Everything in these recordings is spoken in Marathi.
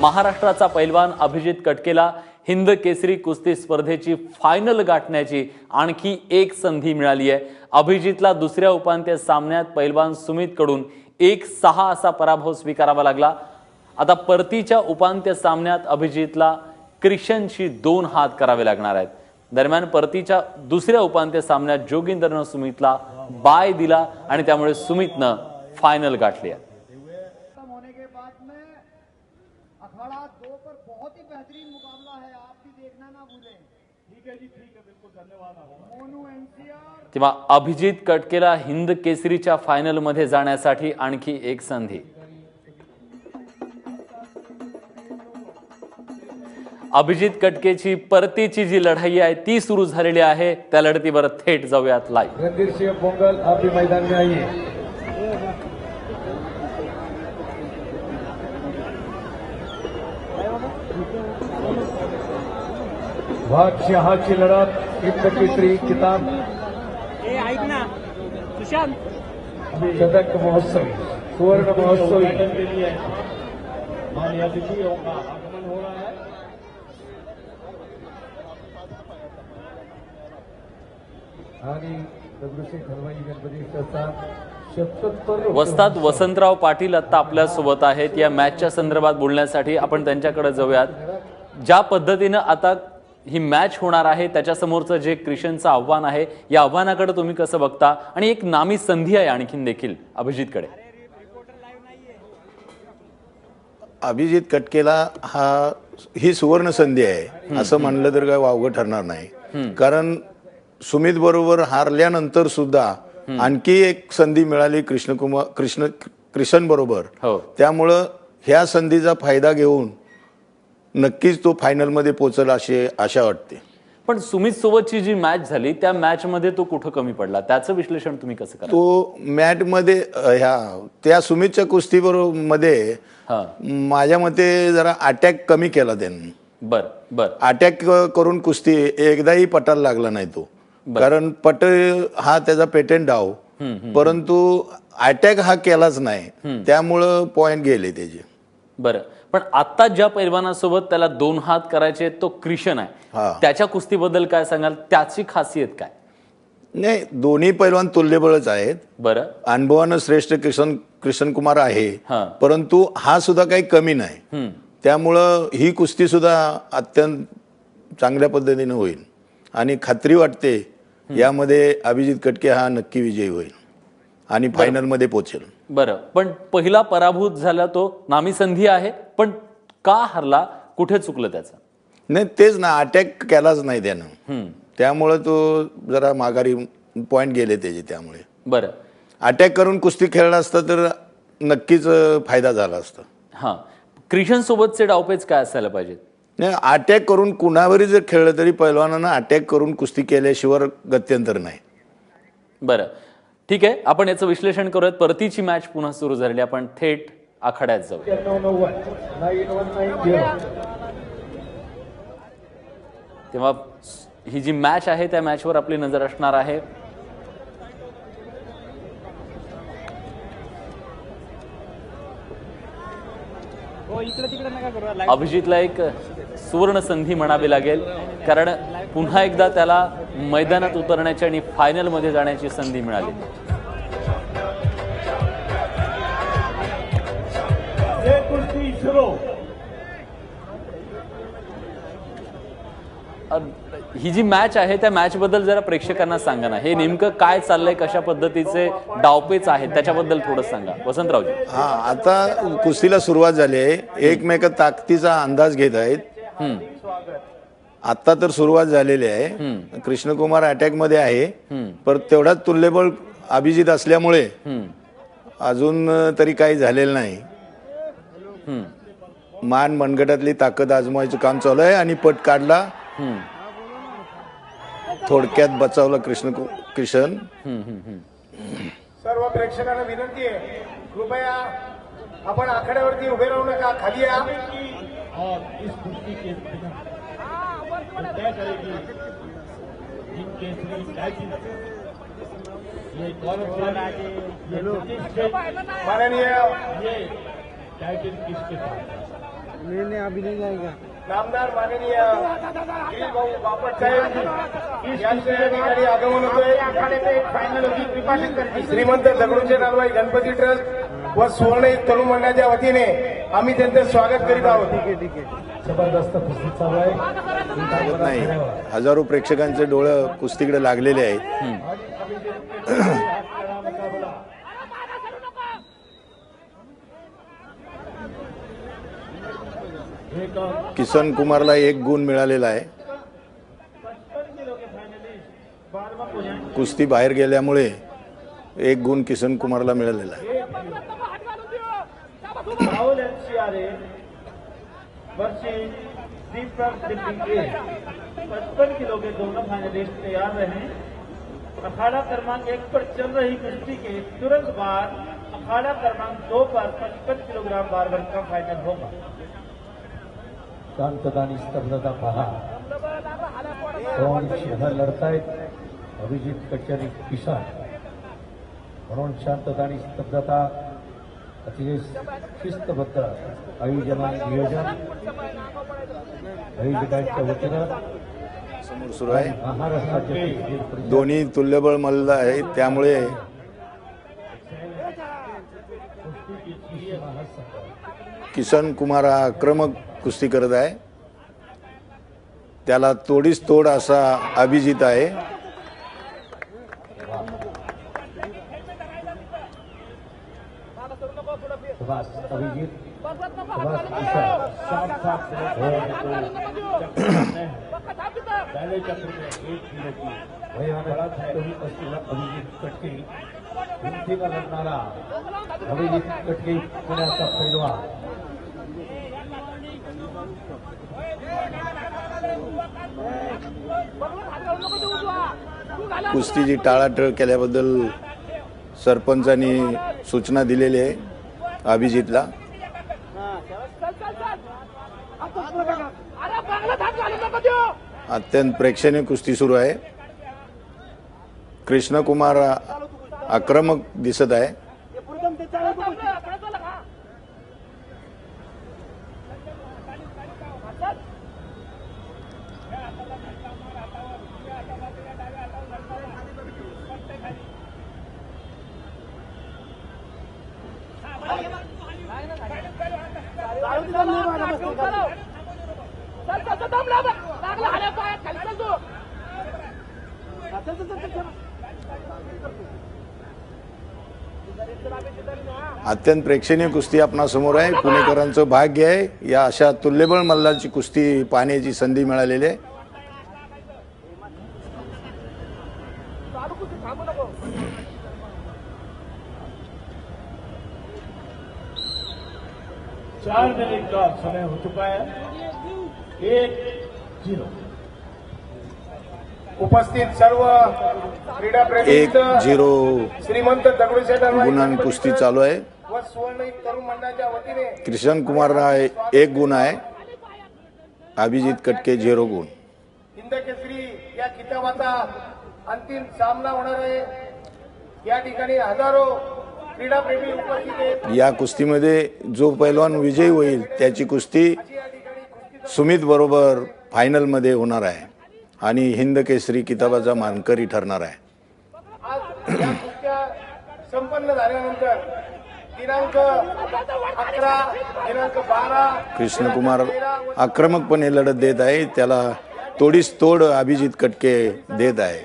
महाराष्ट्राचा पैलवान अभिजित कटकेला हिंद केसरी कुस्ती स्पर्धेची फायनल गाठण्याची आणखी एक संधी मिळाली आहे. अभिजितला दुसऱ्या उपांत्य सामन्यात पैलवान सुमितकडून एक सहा असा पराभव स्वीकारावा लागला. आता परतीच्या उपांत्य सामन्यात अभिजितला क्रिशनशी दोन हात करावे लागणार आहेत. दरम्यान परतीच्या दुसऱ्या उपांत्य सामन्यात जोगिंदरनं सुमितला बाय दिला आणि त्यामुळे सुमितनं फायनल गाठली आहे खत्म होने के बाद में अखाड़ा दो पर बहुत ही बेहतरीन मुकाबला है आप भी देखना ना भूलें ठीक है जी ठीक है बिल्कुल धन्यवाद मोनू एनसीआर तेव्हा अभिजित कटकेला हिंद केसरीच्या फायनलमध्ये जाण्यासाठी आणखी एक संधी. अभिजित कटकेची परतीची जी लढाई आहे ती सुरू झालेली आहे. त्या लढतीवर थेट जाऊयात लाईव्ह रणधीर सिंह पोंगल आपली मैदान में आइए. बादशहाची लढत हिंद केसरी किताब। ए ऐक ना सुशांत। चषक महोत्सवी सुवर्ण महोत्सवी। आगमन हो रहा है। आणि दगडूशेठ हलवाई गणपती संस्थान वस्तात वसंतराव पाटील आता आपल्यासोबत आहेत. या मॅचच्या संदर्भात बोलण्यासाठी आपण त्यांच्याकडे जाऊयात. ज्या पद्धतीनं आता ही मॅच होणार आहे. त्याच्यासमोरचं जे क्रिशनचं आव्हान आहे या आव्हानाकडे तुम्ही कसं बघता? आणि एक नामी संधी आहे आणखीन देखील अभिजितकडे. अभिजित कटकेला हा ही सुवर्ण संधी आहे असं म्हणलं तर काय वावगं ठरणार नाही. कारण सुमित बरोबर हारल्यानंतर सुद्धा आणखी एक संधी मिळाली कृष्णकुमार कृष्ण कृष्ण बरोबर. हो. त्यामुळं ह्या संधीचा फायदा घेऊन नक्कीच तो फायनलमध्ये पोचल अशी आशा वाटते. पण सुमित सोबतची जी मॅच झाली त्या मॅच मध्ये तो कुठं कमी पडला? त्याचं विश्लेषण तुम्ही कसं करा तो मॅटमध्ये अ, ह्या त्या सुमितच्या कुस्तीबरोबरमध्ये हा. माझ्या मते जरा अटॅक कमी केला त्यांनी. बर बर. अटॅक करून कुस्ती एकदाही पटायला लागला नाही तो. कारण पट हा त्याचा पेटेंट डाव परंतु अटॅक हा केलाच नाही. त्यामुळं पॉइंट गेले त्याचे. बरं. पण आता ज्या पैलवानासोबत त्याला दोन हात करायचे तो क्रिशन आहे. त्याच्या कुस्तीबद्दल काय सांगाल? त्याची खासियत काय? नाही दोन्ही पैलवान तुल्यबळच आहेत. बरं. अनुभवानं श्रेष्ठ किशन किशन कुमार आहे. परंतु हा सुद्धा काही कमी नाही. त्यामुळं ही कुस्ती सुद्धा अत्यंत चांगल्या पद्धतीनं होईल. आणि खात्री वाटते यामध्ये अभिजित कटके हा नक्की विजयी होईल. आणि फायनलमध्ये पोचेल. बरं. पण पहिला पराभूत झाला तो नामी संधी आहे पण का हरला? कुठे चुकलं त्याचं? नाही तेच ना अटॅक केलाच नाही त्यानं. त्यामुळं तो जरा माघारी पॉइंट गेले त्याचे त्यामुळे. बरं. अटॅक करून कुस्ती खेळला असता तर नक्कीच फायदा झाला असता. हां. क्रिशन सोबतचे डावपेच काय असायला पाहिजेत? नाही अटॅक करून कुणावरही जर खेळलं तरी पैलवानानं अटॅक करून कुस्ती केल्याशिवाय गत्यंतर नाही. बरं. ठीक आहे आपण याचं विश्लेषण करूयात. परतीची मॅच पुन्हा सुरू झालेली आहे. आपण थेट आखाड्यात जाऊया तेव्हा ही जी मॅच आहे त्या मॅचवर आपली नजर असणार आहे हो इकडे तिकडे नका करू लाईव्ह अभिजितला एक सुवर्ण संधी म्हणावी लागेल. कारण पुन्हा एकदा त्याला मैदानात उतरण्याची आणि फायनलमध्ये जाण्याची संधी मिळाली. ही जी मॅच आहे त्या मॅच बद्दल जरा प्रेक्षकांना सांगा ना. हे नेमकं काय चाललंय कशा पद्धतीचे डावपेच आहेत त्याच्याबद्दल थोडं सांगा. वसंतरावजी. हा आता कुस्तीला सुरुवात झाली आहे. एकमेक ताकदीचा अंदाज घेत आहेत. आता तर सुरुवात झालेली आहे. कृष्णकुमार अटॅकमध्ये आहे. पर तेवढाच तुल्यबळ अभिजित असल्यामुळे अजून तरी काही झालेलं नाही. मान मनगटातली ताकद आजमावायचं काम चालू आहे आणि पट काढला. थोडक्यात बचावला कृष्ण किशन. सर्व प्रेक्षकांना विनंती आहे. कृपया आपण आखाड्यावरती उभे राहू नका खाली या. माननीय टाइटल किसके साथ नामदार माननीय गिरीशभाऊ बापट साहेब यांचे या ठिकाणी आगमन होतोय. श्रीमंत दगडूशेठ हलवाई गणपती ट्रस्ट व सुवर्ण तरुण मंडळाच्या वतीने आम्ही त्यांचं स्वागत करीत आहोत. जबरदस्त कुस्ती चालू आहे. होत नाही. हजारो प्रेक्षकांचे डोळं कुस्तीकडे लागलेले आहेत. किसन कुमारला एक गुण मिळालेला आहे. कुस्ती बाहेर गेल्यामुळे एक गुण किसन कुमारला मिळालेला पचपन किलो के तैयार रहे अखाड़ा क्रमांक एक पर चल रही कुश्ती के तुरंत बाद अखाड़ा क्रमांक दो पर पचपन किलोग्राम बार वर्ग का फाइनल होगा। शांतता स्तब्धता पहा. दोन सिंह लढतायत? अभिजित कचेरी किसान. म्हणून शांतता आणि स्तब्धता अतिशय शिस्तबद्ध आयोजन आणि नियोजन आयोजकांच्या वतीनं समोर सुरू आहे. महाराष्ट्राचे दोन्ही तुल्यबळ मल्ल आहे त्यामुळे किसन कुमार हा आक्रमक कुस्ती करत आहे त्याला तोडीस तोड असा अभिजित आहे अभिजित कटके पुण्याचा पैलवा कुस्तीची टाळाटळ केल्याबद्दल सरपंचांनी सूचना दिलेली आहे अभिजितला. अत्यंत प्रेक्षणीय कुस्ती सुरू आहे. कृष्णकुमार आक्रमक दिसत आहे. चल चल दम लागला हाल्या पायात खाली चल तू चल चल चल अत्यंत प्रेक्षणीय कुस्ती आपणासमोर आहे. पुणेकरांचं भाग्य आहे. या अशा तुल्यबळ मल्लाची कुस्ती पाहण्याची संधी मिळालेली आहे. चार मिनट का समय हो चुका है? एक जीरो। उपस्थित सर्व क्रीडा एक झिरो श्रीमंत दगडूशेठ गुणांन कुस्ती चालू आहे. व सुवर्ण तरुण मंडळाच्या वतीने किशन कुमारला एक गुण आहे. अभिजित कटके झिरो गुण. हिंद केसरी या किताबाचा अंतिम सामना होणार आहे. या ठिकाणी हजारो क्रीडाप्रेमी उपस्थित आहेत. या कुस्तीमध्ये जो पैलवान विजयी होईल त्याची कुस्ती सुमित बरोबर फायनलमध्ये होणार आहे. आणि हिंद केसरी किताबाचा मानकरी ठरणार आहे. संपन्न झाल्यानंतर दिनांक अकरा दिनांक बारा कृष्णकुमार आक्रमकपणे लढत देत आहे. त्याला तोडीस तोड अभिजित कटके देत आहे.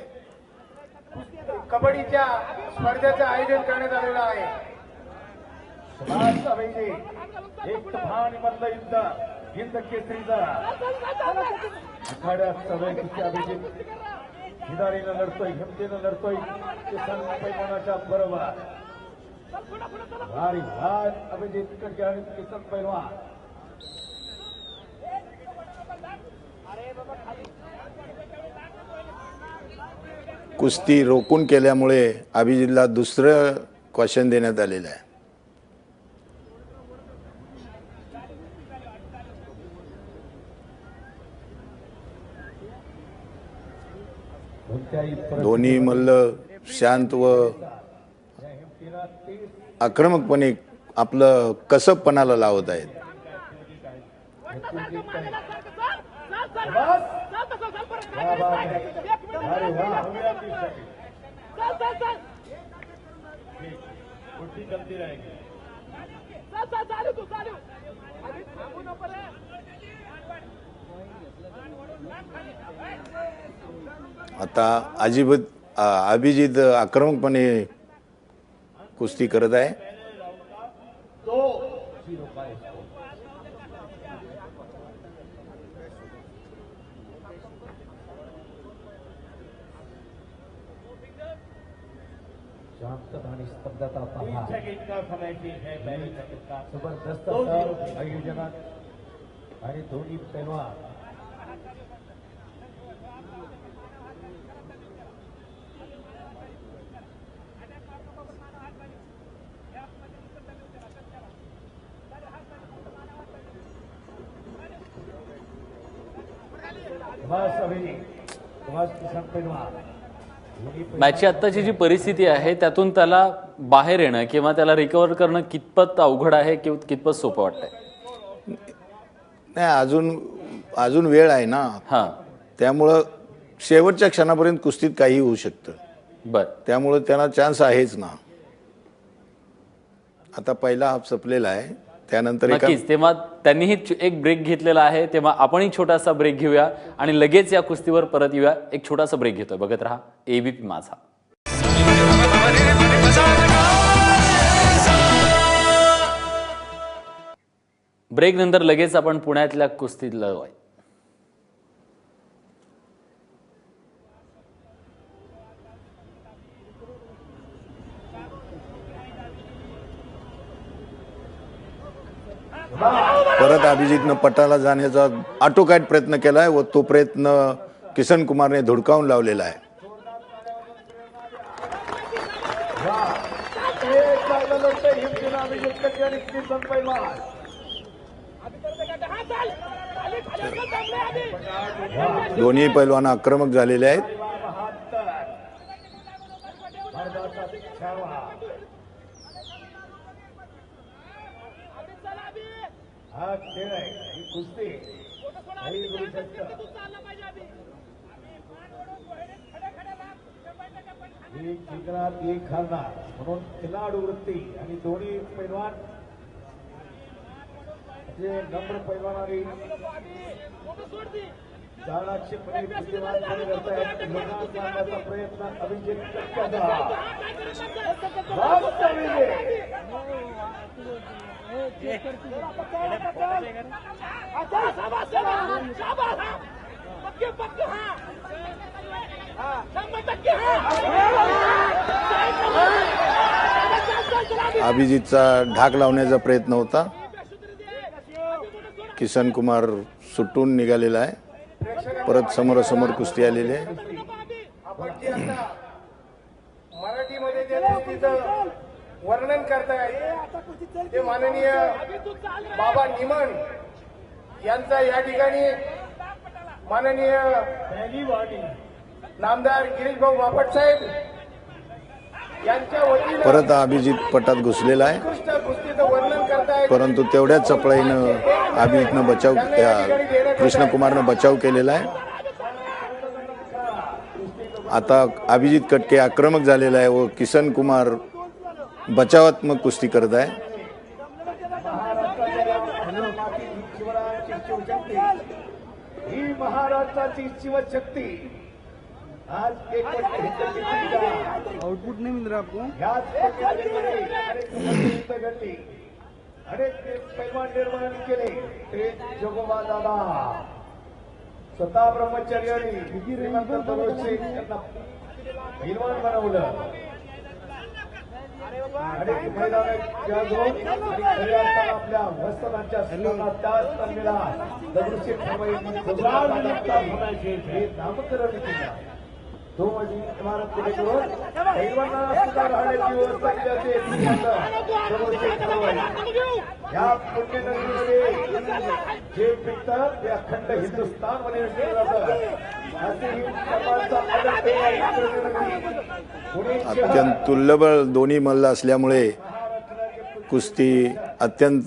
कबड्डीच्या स्पर्धेचं आयोजन करण्यात आलेलं आहे. एक युद्ध हिंद केसरीचा. आखाड्यात सगळ्यांची अभिजित हिदारीनं लढतोय हिमतीनं लढतोय किसान पैलवानाच्या बरोबर. भारी भार अभिजित कडके आणि किसन पैलवान. कुस्ती रोखून केल्यामुळे अभिजितला दुसरं क्वेश्चन देण्यात आलेलं आहे. दोन्ही मल्ल शांत व आक्रमकपणे आपलं कसबपणाला लावत आहेत. आता अजिबात अ, अभिजित आक्रमकपणे कुस्ती करत आहे. दो झिरो का स्कोर शांतता आणि स्तब्धता तीन पहा सेकंड का समय ठीक है पहले सेकंड का जबरदस्त दो असं झिरो. आयोजनात आणि दोन्ही पैलवान बस अभिजित बस किसान पैलवान दोन्ही पैलवान- मॅचची आत्ताची जी परिस्थिती आहे त्यातून त्याला बाहेर येणं किंवा त्याला रिकवर करणं कितपत अवघड आहे किंवा कितपत सोपं वाटतंय? नाही अजून अजून वेळ आहे ना. हां. त्यामुळं शेवटच्या क्षणापर्यंत कुस्तीत काही होऊ शकतं. बर. त्यामुळं त्यांना चान्स आहेच ना. आता पहिला हाफ संपलेला आहे. त्यानंतर एका नक्कीच. तेव्हा त्यांनीही एक ब्रेक घेतलेला आहे. तेव्हा आपणही छोटासा ब्रेक घेऊया आणि लगेच या कुस्तीवर परत येऊया. एक छोटासा ब्रेक घेतोय. बघत राहा. एबीपी माझा. ब्रेक नंतर लगेच आपण पुण्यातल्या कुस्तीतला आहे परत अभिजितनं पटाला जाण्याचा आटोकाट प्रयत्न केलाय व तो प्रयत्न किसन कुमारने धुडकावून लावलेला आहे. दोन्ही पैलवान आक्रमक झालेले आहेत. हा खेळ आहे ही कुस्ती काही करू एक जिंकणार एक हरणार म्हणून खिलाडू वृत्ती आणि दोन्ही पैलवान. जे नम्र बुद्धिमानपणे करतायत. लोकांना सांगण्याचा प्रयत्न अभिजित अभिजितचा ढाक लावण्याचा प्रयत्न होता. किसन कुमार सुटून निघालेला आहे. परत समोरासमोर कुस्ती आलेली आहे आपण जे आता मराठीमध्ये जे कुस्तीचं वर्णन करतायत ते माननीय बाबा निमन यांचा या ठिकाणी माननीय नामदार गिरीश भाऊ बापट साहेब यांच्या वतीनं परत अभिजित पटात घुसलेला आहे. परंतु तेवढ्याच चपळाईनं अभिजितनं बचाव कृष्णकुमारनं बचाव केलेला आहे. आता अभिजित कटके आक्रमक झालेला आहे व किसन कुमार बचावात्मक कुस्ती करत आहे. महाराष्ट्राच्या शिवरायांची शिवशक्ती ही महाराष्ट्राची शिवशक्ती. आज एक आउटपुट नहीं मिल रहा आपको अनेक युद्ध घडली अनेक पैलवान निर्माण केले. ते जोगोबा दादा स्वतः शेख यांना पैलवान बनवलं अनेक मैदानाच्या दोन आणि खरे असताना आपल्या वस्त्रांच्या स्नानात त्याच तन्मेला दगडूशेठ हलवाई हे नामकरण केलं. तो माझी इमारत करून पैलवानांना सुद्धा राहण्याची व्यवस्था केली असेल दगडूशेठ हलवाई या पुण्यनगरीमध्ये जे पिकतं ते अखंड हिंदुस्थानमध्ये विकलं जातं अत्यंत तुल्यबळ दोन्ही मल्ल असल्यामुळे कुस्ती अत्यंत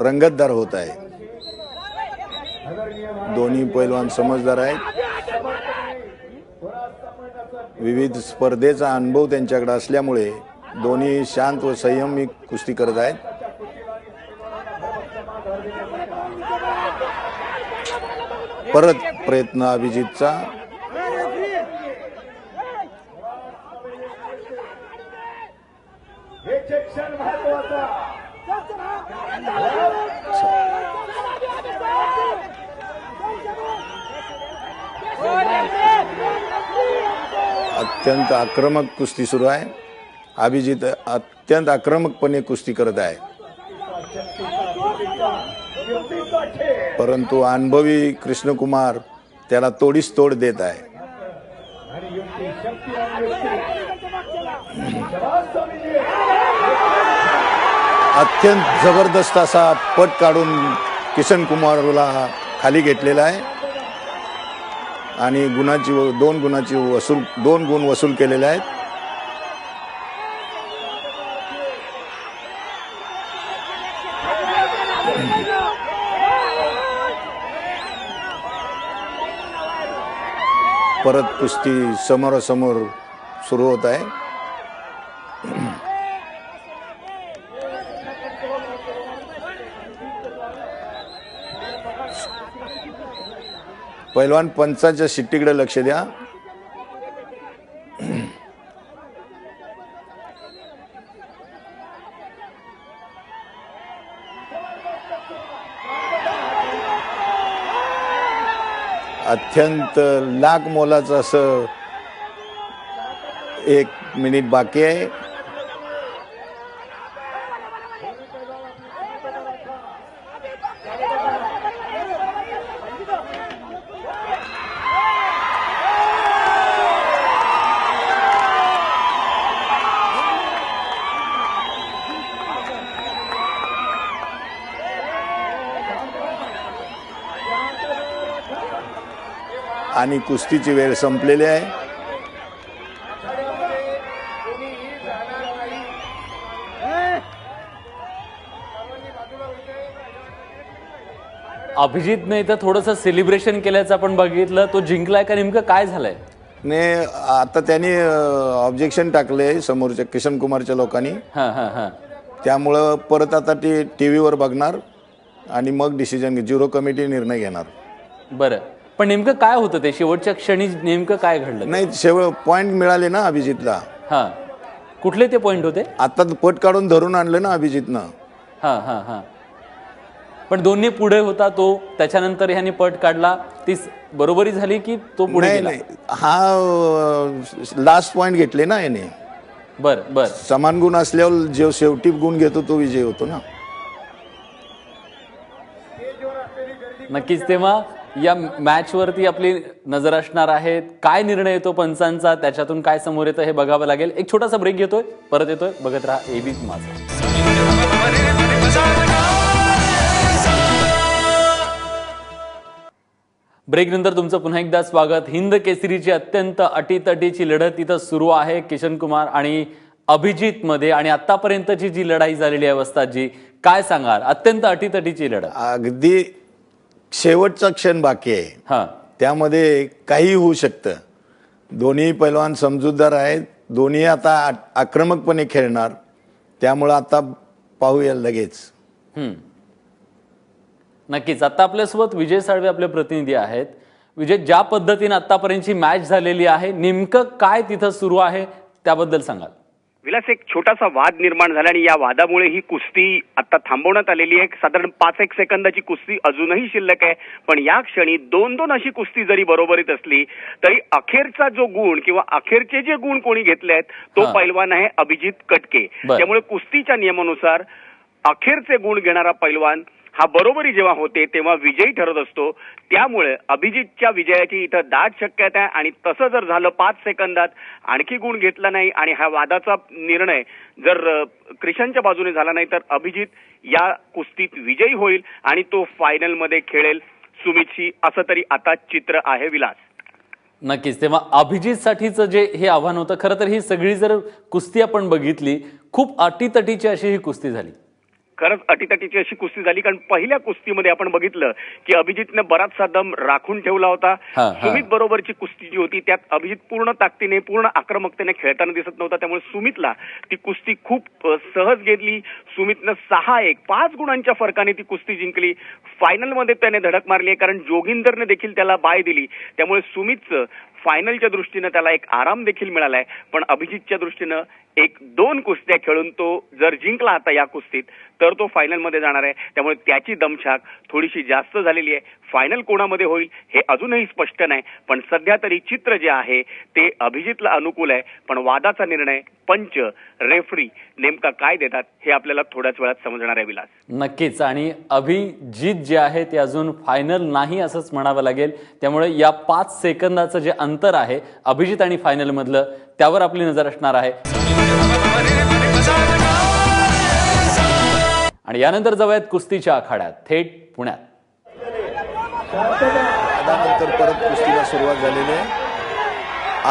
रंगतदार होत आहे. दोन्ही पैलवान समजदार आहेत. विविध स्पर्धेचा अनुभव त्यांच्याकडे असल्यामुळे दोन्ही शांत व संयमी कुस्ती करत आहेत. परत प्रयत्न अभिजितचा. अत्यंत आक्रमक कुस्ती सुरू आहे. अभिजित अत्यंत आक्रमकपणे कुस्ती करत आहे. परंतु अनुभवी कृष्णकुमार त्याला तोडीस तोड देत आहे. अत्यंत जबरदस्त असा पट काढून किशन कुमारला खाली घेतलेला आहे. आणि गुणाची व- दोन गुणाची वसूल दोन गुण वसूल केलेले आहेत. परत कुस्ती समोरासमोर सुरू होत आहे. पैलवान पंचाच्या शिट्टीकडे लक्ष द्या. अत्यंत लाख मोलाचं असं एक मिनिट बाकी आहे. आणि कुस्तीची वेळ संपलेली आहे. नाही अभिजितने इथं थोडंसं सेलिब्रेशन केल्याचं आपण बघितलं. तो जिंकलाय का नेमकं काय झालंय? ने आता त्यांनी ऑब्जेक्शन टाकले समोरच्या किशन कुमारच्या लोकांनी. हा हा हा. त्यामुळं परत आता ते टी व्हीवर बघणार आणि मग डिसिजन झिरो कमिटी निर्णय घेणार. बरं. पण नेमकं काय होतं ते? शेवटच्या क्षणी नेमकं काय घडलं? नाही शेवट पॉइंट मिळाले ना अभिजितला. हा. कुठले ते पॉइंट होते? आता पट काढून धरून आणलं ना अभिजितनं. हा हा हा. पण दोन्ही पुढे होता तो त्याच्यानंतर ह्याने पट काढला. ती बरोबरी झाली की तो पुढे नाही गेला? नाही. हा लास्ट पॉइंट घेतले ना याने. बर बर. समान गुण असल्यावर जो शेवटी गुण घेतो तो विजय होतो ना. नक्कीच तेव्हा या मॅचवरती आपली नजर असणार आहे काय निर्णय येतो पंचांचा? त्याच्यातून काय समोर येतं हे बघावं लागेल. एक छोटासा ब्रेक घेतोय. परत येतोय. बघत राहा एबी माझा. ब्रेक नंतर तुमचं पुन्हा एकदा स्वागत. हिंद केसरीची अत्यंत अटीतटीची लढत इथं सुरू आहे. किशन कुमार आणि अभिजित मध्ये आणि आतापर्यंतची जी लढाई झालेली आहे जी काय सांगाल? अत्यंत अटीतटीची लढत. अगदी शेवटचा क्षण बाकी आहे. हा. त्यामध्ये काही होऊ शकतं. दोन्ही पैलवान समजूतदार आहेत. दोन्ही आता आक्रमकपणे खेळणार. त्यामुळं आता पाहूया लगेच. नक्कीच. आता आपल्यासोबत विजय साळवे आपले प्रतिनिधी आहेत. विजय ज्या पद्धतीने आतापर्यंतची मॅच झालेली आहे नेमकं काय तिथं सुरू आहे त्याबद्दल सांगाल. विलास एक छोटासा वाद निर्माण झाला आणि या वादामुळे ही कुस्ती आता थांबवण्यात आलेली आहे साधारण पाच एक सेकंदाची कुस्ती अजूनही शिल्लक आहे पण या क्षणी दोन दोन अशी कुस्ती जरी बरोबरीत असली तरी अखेरचा जो गुण किंवा अखेरचे जे गुण कोणी घेतले आहेत तो. पैलवान आहे अभिजित कटके. त्यामुळे कुस्तीच्या नियमानुसार अखेरचे गुण घेणारा पैलवान हा बरोबरी जेव्हा होते तेव्हा विजयी ठरत असतो. त्यामुळे अभिजितच्या विजयाची इथं दाट शक्यता आहे आणि तसं जर झालं पाच सेकंदात आणखी गुण घेतला नाही आणि हा वादाचा निर्णय जर क्रिशनच्या बाजूने झाला नाही तर अभिजित या कुस्तीत विजयी होईल आणि तो फायनलमध्ये खेळेल सुमितशी असं तरी आता चित्र आहे विलास. नक्कीच. तेव्हा अभिजितसाठीचं जे हे आव्हान होतं खरं तर ही सगळी जर कुस्ती आपण बघितली खूप अटीतटीची अशी ही कुस्ती झाली. खरंच अटीतटीची अशी कुस्ती झाली कारण पहिल्या कुस्तीमध्ये आपण बघितलं की अभिजितनं बराचसा दम राखून ठेवला होता. सुमित बरोबरची कुस्ती जी होती त्यात अभिजित पूर्ण ताकदीने पूर्ण आक्रमकतेने खेळताना दिसत नव्हता. त्यामुळे सुमितला ती कुस्ती खूप सहज घेतली. सुमितनं सहा एक पाच गुणांच्या फरकाने ती कुस्ती जिंकली. फायनलमध्ये त्याने धडक मारली आहे कारण जोगिंदरने देखील त्याला बाय दिली. त्यामुळे सुमितचं फायनलच्या दृष्टीनं त्याला एक आराम देखील मिळालाय. पण अभिजितच्या दृष्टीनं एक दोन कुस्त्या खेळून तो जर जिंकला आता या कुस्तीत तर तो फायनलमध्ये जाणार आहे. त्यामुळे त्याची दमछाक थोडीशी जास्त झालेली आहे. फायनल कोणामध्ये होईल हे अजूनही स्पष्ट नाही पण सध्या तरी चित्र जे आहे ते अभिजितला अनुकूल आहे. पण वादाचा निर्णय पंच रेफरी नेमका काय देतात हे आपल्याला थोड्याच वेळात समजणार आहे विलास. नक्कीच. आणि अभिजित जे आहे ते अजून फायनल नाही असंच म्हणावं लागेल. त्यामुळे या पाच सेकंदाचं जे अंतर आहे अभिजित आणि फायनल मधलं त्यावर आपली नजर असणार आहे. आणि यानंतर जाऊयात कुस्तीच्या आखाड्यात थेट पुण्यात. त्यानंतर परत कुस्तीला सुरुवात झालेली आहे.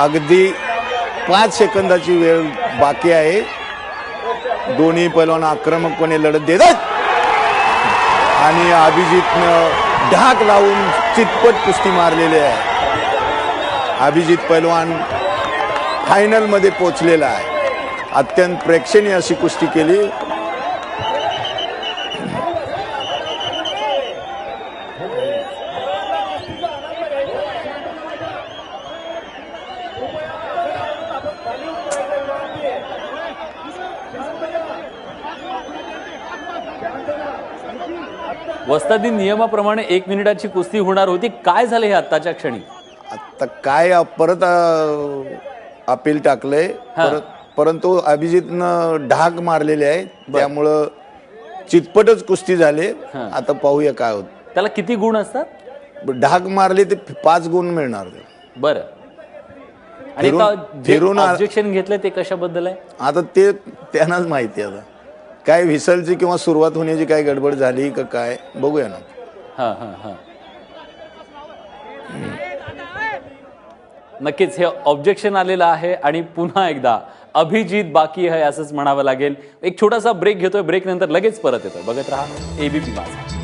अगदी पाच सेकंदाची वेळ बाकी आहे. दोन्ही पैलवान आक्रमकपणे लढत देत आणि अभिजितनं ढाक लावून चितपट कुस्ती मारलेली आहे. अभिजित पैलवान फायनलमध्ये पोचलेला आहे. अत्यंत प्रेक्षणीय अशी कुस्ती केली. वस्तादी नियमाप्रमाणे एक मिनिटाची कुस्ती होणार होती. काय झाले हे आत्ताच्या क्षणी? आता काय परत अपील टाकलंय. हा. परत परंतु अभिजितनं ढाक मारलेले आहे. त्यामुळं चितपटच कुस्ती झाले. आता पाहूया काय होत. त्याला किती गुण असतात? ढाक मारले ते पाच गुण मिळणार. बरं. आणि फिरून- फिरून आ- ऑब्जेक्शन घेतलं ते कशाबद्दल आहे? आता ते त्यांनाच माहिती आहे आता. काय व्हिसलची किंवा सुरुवात होण्याची काय गडबड झाली का काय बघूया ना. हा हा हा. नक्कीच हे ऑब्जेक्शन आलेलं आहे आणि पुन्हा एकदा अभिजित बाकी आहे असंच म्हणावं लागेल. एक छोटासा ब्रेक घेतोय. ब्रेक नंतर लगेच परत येतोय. बघत राहा. एबीपी माझा.